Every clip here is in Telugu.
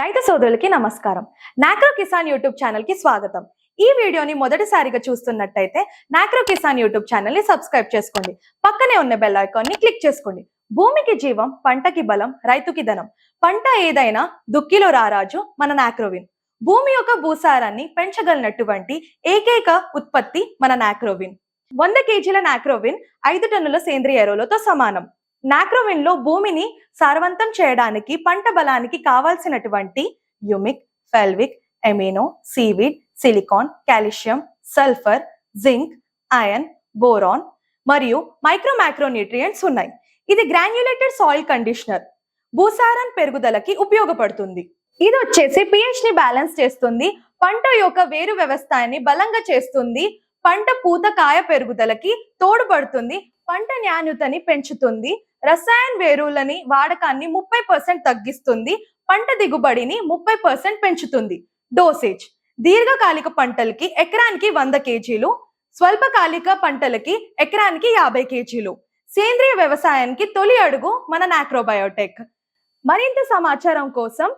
రైతు సోదరులకి నమస్కారం. నాక్రో కిసాన్ యూట్యూబ్ ఛానల్కి స్వాగతం. ఈ వీడియోని మొదటిసారిగా చూస్తున్నట్టయితే నాక్రో కిసాన్ యూట్యూబ్ ఛానల్ని సబ్స్క్రైబ్ చేసుకోండి. పక్కనే ఉన్న బెల్ ఐకాన్ని క్లిక్ చేసుకోండి. భూమికి జీవం పంటకి బలం రైతుకి ధనం. పంట ఏదైనా దుక్కిలో రారాజు మన నాక్రోవిన్ భూమి యొక్క భూసారాన్ని పెంచగలిగినటువంటి ఏకైక ఉత్పత్తి మన నాక్రోవిన్ వంద కేజీల నాక్రోవిన్ ఐదు టన్నుల సేంద్రియ ఎరువులతో సమానం. నాక్రోవిన్లో భూమిని సారవంతం చేయడానికి పంట బలానికి కావాల్సినటువంటి humic fulvic amino seaweed silicon calcium sulphur zinc iron boron మరియు మైక్రో మైక్రోన్యూట్రియంట్స్ ఉన్నాయి. ఇది గ్రాన్యులేటెడ్ సాయిల్ కండిషనర్ భూసారం పెరుగుదలకి ఉపయోగపడుతుంది. ఇది వచ్చేసి పిహెచ్ని బ్యాలెన్స్ చేస్తుంది పంట యొక్క వేరు వ్యవస్థాన్ని బలంగా చేస్తుంది పంట పూత కాయ పెరుగుదలకి తోడ్పడుతుంది పంట నాణ్యతని పెంచుతుంది రసాయన వేరులని వాడకాన్ని ముప్పై పర్సెంట్ తగ్గిస్తుంది పంట దిగుబడిని ముప్పై పర్సెంట్ పెంచుతుంది. డోసేజ్. దీర్ఘకాలిక పంటలకి ఎకరానికి వంద కేజీలు స్వల్పకాలిక పంటలకి ఎకరానికి యాభై కేజీలు. సేంద్రియ వ్యవసాయానికి తొలి అడుగు మన నాక్రోబయోటెక్. మరింత సమాచారం కోసం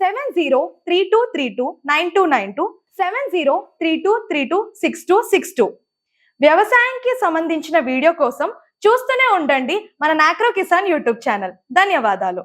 seven zero three two three two nine two nine two seven zero three two three two six two six two. వ్యవసాయానికి సంబంధించిన వీడియో కోసం చూస్తూనే ఉండండి మన నాక్రో కిసాన్ యూట్యూబ్ ఛానల్. ధన్యవాదాలు.